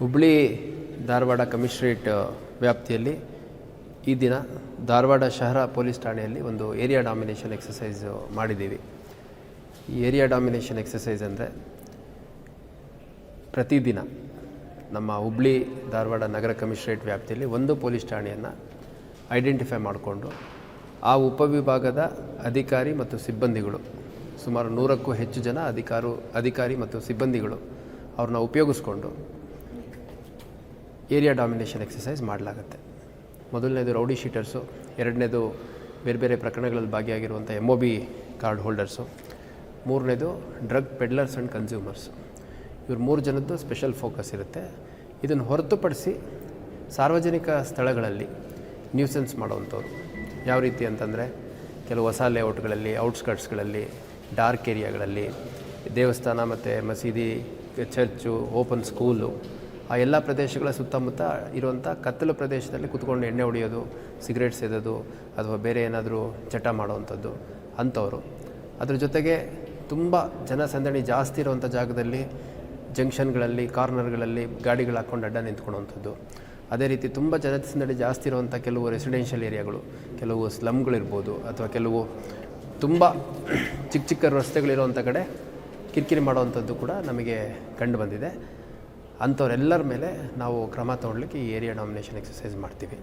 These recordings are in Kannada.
ಹುಬ್ಳಿ ಧಾರವಾಡ ಕಮಿಷನರೇಟ್ ವ್ಯಾಪ್ತಿಯಲ್ಲಿ ಈ ದಿನ ಧಾರವಾಡ ಶಹರ ಪೊಲೀಸ್ ಠಾಣೆಯಲ್ಲಿ ಒಂದು ಏರಿಯಾ ಡಾಮಿನೇಷನ್ ಎಕ್ಸಸೈಸ್ ಮಾಡಿದ್ದೀವಿ. ಈ ಏರಿಯಾ ಡಾಮಿನೇಷನ್ ಎಕ್ಸಸೈಸ್ ಅಂದರೆ ಪ್ರತಿದಿನ ನಮ್ಮ ಹುಬ್ಳಿ ಧಾರವಾಡ ನಗರ ಕಮಿಷನರೇಟ್ ವ್ಯಾಪ್ತಿಯಲ್ಲಿ ಒಂದು ಪೊಲೀಸ್ ಠಾಣೆಯನ್ನು ಐಡೆಂಟಿಫೈ ಮಾಡಿಕೊಂಡು ಆ ಉಪವಿಭಾಗದ ಅಧಿಕಾರಿ ಮತ್ತು ಸಿಬ್ಬಂದಿಗಳು, ಸುಮಾರು ನೂರಕ್ಕೂ ಹೆಚ್ಚು ಜನ ಅಧಿಕಾರು, ಅಧಿಕಾರಿ ಮತ್ತು ಸಿಬ್ಬಂದಿಗಳು ಅವ್ರನ್ನ ಉಪಯೋಗಿಸ್ಕೊಂಡು ಏರಿಯಾ ಡಾಮಿನೇಷನ್ ಎಕ್ಸಸೈಸ್ ಮಾಡಲಾಗುತ್ತೆ. ಮೊದಲನೇದು ರೌಡಿ ಶೀಟರ್ಸು, ಎರಡನೇದು ಬೇರೆ ಬೇರೆ ಪ್ರಕರಣಗಳಲ್ಲಿ ಭಾಗಿಯಾಗಿರುವಂಥ M O B card holders, ಮೂರನೇದು ಡ್ರಗ್ ಪೆಡ್ಲರ್ಸ್ ಆ್ಯಂಡ್ ಕನ್ಸ್ಯೂಮರ್ಸ್. ಇವ್ರು ಮೂರು ಜನದ್ದು ಸ್ಪೆಷಲ್ ಫೋಕಸ್ ಇರುತ್ತೆ. ಇದನ್ನು ಹೊರತುಪಡಿಸಿ ಸಾರ್ವಜನಿಕ ಸ್ಥಳಗಳಲ್ಲಿ ನ್ಯೂಸೆನ್ಸ್ ಮಾಡೋವಂಥವ್ರು. ಯಾವ ರೀತಿ ಅಂತಂದರೆ, ಕೆಲವು ಹೊಸ ಲೇಔಟ್ಗಳಲ್ಲಿ, ಔಟ್ಸ್ಕರ್ಟ್ಸ್ಗಳಲ್ಲಿ, ಡಾರ್ಕ್ ಏರಿಯಾಗಳಲ್ಲಿ ದೇವಸ್ಥಾನ ಮತ್ತು ಮಸೀದಿ, ಚರ್ಚು, ಓಪನ್ ಸ್ಕೂಲು, ಆ ಎಲ್ಲ ಪ್ರದೇಶಗಳ ಸುತ್ತಮುತ್ತ ಇರುವಂಥ ಕತ್ತಲು ಪ್ರದೇಶದಲ್ಲಿ ಕುತ್ಕೊಂಡು ಎಣ್ಣೆ ಹೊಡೆಯೋದು, ಸಿಗರೇಟ್ ಸೇದೋದು ಅಥವಾ ಬೇರೆ ಏನಾದರೂ ಚಟ ಮಾಡುವಂಥದ್ದು ಅಂಥವರು. ಅದ್ರ ಜೊತೆಗೆ ತುಂಬ ಜನಸಂದಣಿ ಜಾಸ್ತಿ ಇರುವಂಥ ಜಾಗದಲ್ಲಿ ಜಂಕ್ಷನ್ಗಳಲ್ಲಿ, ಕಾರ್ನರ್ಗಳಲ್ಲಿ ಗಾಡಿಗಳು ಹಾಕ್ಕೊಂಡು ಅಡ್ಡ ನಿಂತ್ಕೊಳ್ಳುವಂಥದ್ದು ಅದೇ ರೀತಿ ತುಂಬ ಜನಸಂದಣಿ ಜಾಸ್ತಿ ಇರುವಂಥ ಕೆಲವು ರೆಸಿಡೆನ್ಷಿಯಲ್ ಏರಿಯಾಗಳು, ಕೆಲವು ಸ್ಲಮ್ಗಳಿರ್ಬೋದು ಅಥವಾ ಕೆಲವು ತುಂಬ ಚಿಕ್ಕ ಚಿಕ್ಕ ರಸ್ತೆಗಳಿರುವಂಥ ಕಡೆ ಕಿರಿಕಿರಿ ಮಾಡುವಂಥದ್ದು ಕೂಡ ನಮಗೆ ಕಂಡು ಬಂದಿದೆ. ಅಂಥವ್ರೆಲ್ಲರ ಮೇಲೆ ನಾವು ಕ್ರಮ ತಗೊಳ್ಳಿಕ್ಕೆ ಈ ಏರಿಯಾ ಡಾಮಿನೇಷನ್ ಎಕ್ಸಸೈಸ್ ಮಾಡ್ತೀವಿ.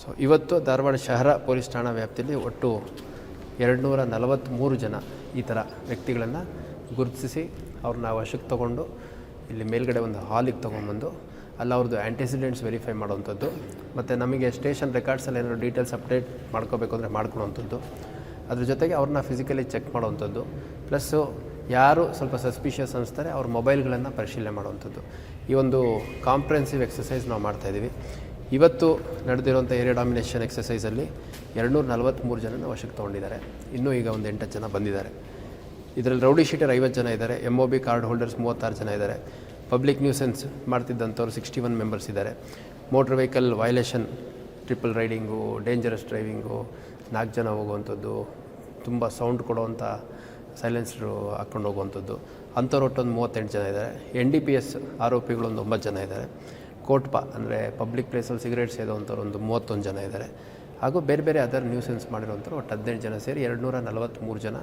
ಸೊ ಇವತ್ತು ಧಾರವಾಡ ಶಹರ ಪೊಲೀಸ್ ಠಾಣಾ ವ್ಯಾಪ್ತಿಯಲ್ಲಿ ಒಟ್ಟು ಎರಡು ನೂರ ನಲವತ್ತ್ಮೂರು ಜನ ಈ ಥರ ವ್ಯಕ್ತಿಗಳನ್ನು ಗುರುತಿಸಿ ಅವ್ರನ್ನ ವಶಕ್ಕೆ ತೊಗೊಂಡು ಇಲ್ಲಿ ಮೇಲ್ಗಡೆ ಒಂದು ಹಾಲಿಗೆ ತೊಗೊಂಬಂದು ಅಲ್ಲಿ ಅವ್ರದ್ದು ಆ್ಯಂಟಿಸಿಡೆಂಟ್ಸ್ ವೆರಿಫೈ ಮಾಡುವಂಥದ್ದು. ಮತ್ತು ನಮಗೆ ಸ್ಟೇಷನ್ ರೆಕಾರ್ಡ್ಸಲ್ಲಿ ಏನಾದ್ರು ಡೀಟೇಲ್ಸ್ ಅಪ್ಡೇಟ್ ಮಾಡ್ಕೋಬೇಕು ಅಂದರೆ ಮಾಡ್ಕೊಳ್ಳೋವಂಥದ್ದು ಅದ್ರ ಜೊತೆಗೆ ಅವ್ರನ್ನ ಫಿಸಿಕಲಿ ಚೆಕ್ ಮಾಡುವಂಥದ್ದು. ಪ್ಲಸ್ಸು ಯಾರು ಸ್ವಲ್ಪ ಸಸ್ಪಿಷಿಯಸ್ ಅನಿಸ್ತಾರೆ ಅವ್ರ ಮೊಬೈಲ್ಗಳನ್ನು ಪರಿಶೀಲನೆ ಮಾಡುವಂಥದ್ದು. ಈ ಒಂದು ಕಾಂಪ್ರೆನ್ಸಿವ್ ಎಕ್ಸಸೈಸ್ ನಾವು ಮಾಡ್ತಾಯಿದ್ದೀವಿ ಇವತ್ತು ನಡೆದಿರುವಂಥ ಏರಿಯಾ ಡಾಮಿನೇಷನ್ ಎಕ್ಸಸೈಸಲ್ಲಿ ಎರಡುನೂರ ನಲವತ್ತ್ಮೂರು ಜನನ ವಶಕ್ಕೆ ತೊಗೊಂಡಿದ್ದಾರೆ. ಇನ್ನೂ ಈಗ ಒಂದು ಎಂಟತ್ತು ಜನ ಬಂದಿದ್ದಾರೆ. ಇದರಲ್ಲಿ ರೌಡಿ ಶೀಟರ್ ಐವತ್ತು ಜನ ಇದ್ದಾರೆ. M O B card holders ಮೂವತ್ತಾರು ಜನ ಇದ್ದಾರೆ. ಪಬ್ಲಿಕ್ ನ್ಯೂಸೆನ್ಸ್ ಮಾಡ್ತಿದ್ದಂಥವ್ರು ಸಿಕ್ಸ್ಟಿ ಒನ್ ಮೆಂಬರ್ಸ್ ಇದ್ದಾರೆ. Motor vehicle violation, triple riding, dangerous driving, ನಾಲ್ಕು ಜನ ಹೋಗುವಂಥದ್ದು, ತುಂಬ ಸೌಂಡ್ ಕೊಡುವಂಥ ಸೈಲೆನ್ಸ್ರು ಹಾಕ್ಕೊಂಡು ಹೋಗುವಂಥದ್ದು. ಅಂಥವ್ರು ಒಟ್ಟೊಂದು ಮೂವತ್ತೆಂಟು ಜನ ಇದ್ದಾರೆ. ಎನ್ ಡಿ ಪಿ ಎಸ್ ಆರೋಪಿಗಳೊಂದು ಒಂಬತ್ತು ಜನ ಇದ್ದಾರೆ. ಕೋಟ್ಪ ಅಂದರೆ ಪಬ್ಲಿಕ್ ಪ್ಲೇಸಲ್ಲಿ ಸಿಗರೇಟ್ ಸೇದೋವಂಥವ್ರು ಒಂದು ಮೂವತ್ತೊಂದು ಜನ ಇದ್ದಾರೆ. ಹಾಗೂ ಬೇರೆ ಬೇರೆ ಅದರ್ ನ್ಯೂಸೆನ್ಸ್ ಮಾಡಿರೋಂಥವ್ರು ಒಟ್ಟು ಹದಿನೆಂಟು ಜನ ಸೇರಿ ಎರಡು ನೂರ ನಲವತ್ತ್ಮೂರು ಜನ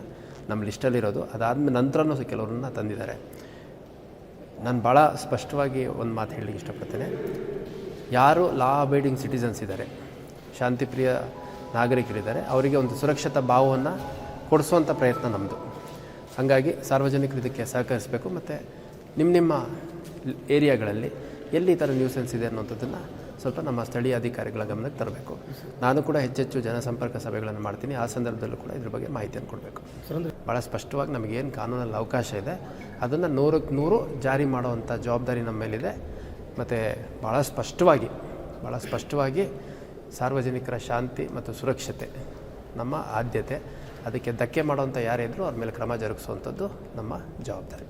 ನಮ್ಮ ಲಿಸ್ಟಲ್ಲಿರೋದು ಅದಾದಮೇಲೆ ನಂತರನೂ ಸಹ ಕೆಲವರನ್ನ ತಂದಿದ್ದಾರೆ. ನಾನು ಭಾಳ ಸ್ಪಷ್ಟವಾಗಿ ಒಂದು ಮಾತು ಹೇಳಲಿಕ್ಕೆ ಇಷ್ಟಪಡ್ತೇನೆ. ಯಾರು ಲಾ ಅಬೈಡಿಂಗ್ ಸಿಟಿಸನ್ಸ್ ಇದ್ದಾರೆ, ಶಾಂತಿಪ್ರಿಯ ನಾಗರಿಕರಿದ್ದಾರೆ, ಅವರಿಗೆ ಒಂದು ಸುರಕ್ಷತಾ ಭಾವವನ್ನು ಕೊಡಿಸುವಂಥ ಪ್ರಯತ್ನ ನಮ್ಮದು ಹಾಗಾಗಿ ಸಾರ್ವಜನಿಕರು ಇದಕ್ಕೆ ಸಹಕರಿಸಬೇಕು. ಮತ್ತು ನಿಮ್ಮ ನಿಮ್ಮ ಏರಿಯಾಗಳಲ್ಲಿ ಎಲ್ಲಿ ಈ ಥರ ನ್ಯೂಸೆನ್ಸ್ ಇದೆ ಅನ್ನೋಂಥದ್ದನ್ನು ಸ್ವಲ್ಪ ನಮ್ಮ ಸ್ಥಳೀಯ ಅಧಿಕಾರಿಗಳ ಗಮನಕ್ಕೆ ತರಬೇಕು. ನಾನು ಕೂಡ ಹೆಚ್ಚೆಚ್ಚು ಜನಸಂಪರ್ಕ ಸಭೆಗಳನ್ನು ಮಾಡ್ತೀನಿ. ಆ ಸಂದರ್ಭದಲ್ಲೂ ಕೂಡ ಇದ್ರ ಬಗ್ಗೆ ಮಾಹಿತಿಯನ್ನು ಕೊಡಬೇಕು. ಭಾಳ ಸ್ಪಷ್ಟವಾಗಿ ನಮಗೇನು ಕಾನೂನಲ್ಲಿ ಅವಕಾಶ ಇದೆ. ಅದನ್ನು ನೂರಕ್ಕೆ ನೂರು ಜಾರಿ ಮಾಡುವಂಥ ಜವಾಬ್ದಾರಿ ನಮ್ಮ ಮೇಲಿದೆ. ಮತ್ತು ಭಾಳ ಸ್ಪಷ್ಟವಾಗಿ ಭಾಳ ಸ್ಪಷ್ಟವಾಗಿ ಸಾರ್ವಜನಿಕರ ಶಾಂತಿ ಮತ್ತು ಸುರಕ್ಷತೆ ನಮ್ಮ ಆದ್ಯತೆ. ಅದಕ್ಕೆ ಧಕ್ಕೆ ಮಾಡುವಂಥ ಯಾರೇ ಇದ್ದರೂ ಅವ್ರ ಮೇಲೆ ಕ್ರಮ ಜರುಗಿಸುವಂಥದ್ದು ನಮ್ಮ ಜವಾಬ್ದಾರಿ.